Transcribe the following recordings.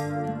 Beni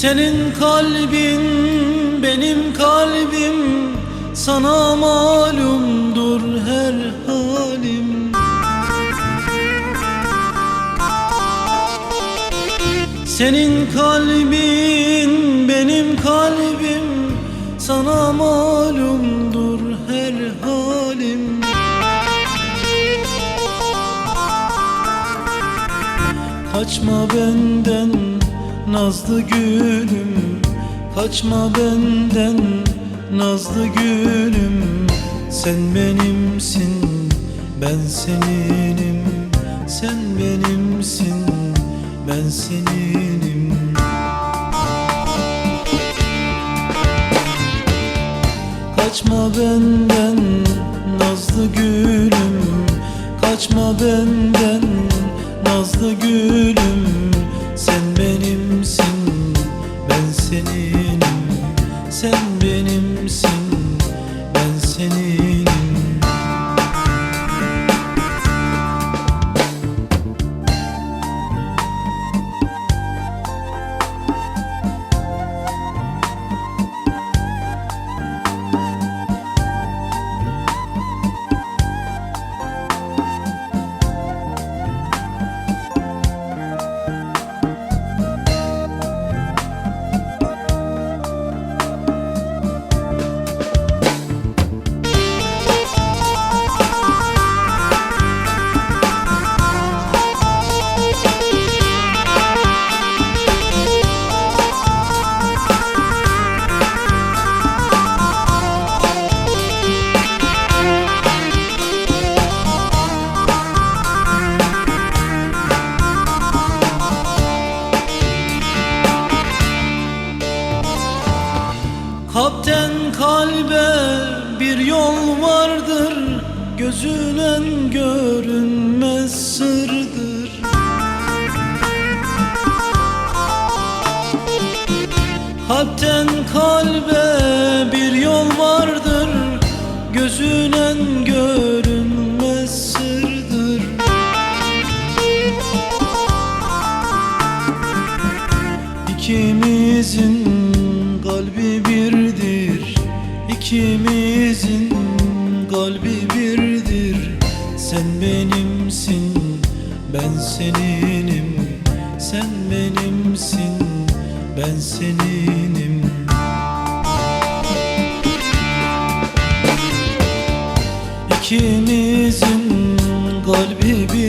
Senin kalbin benim kalbim Sana malumdur her halim. Senin kalbin benim kalbim Sana malumdur her halim. Kaçma benden nazlı gülüm Kaçma benden. Nazlı gülüm Sen benimsin ben seninim. Sen benimsin ben seninim. Kaçma benden nazlı gülüm. Kaçma benden nazlı gülüm ben seninim Sen kalbe bir yol vardır Gözülen görünmez sırdır. Kalpten kalbe bir yol vardır Gözülen görünmez sırdır. İkimizin İkimizin kalbi birdir. Sen benimsin, ben seninim. Sen benimsin, ben seninim. İkimizin kalbi birdir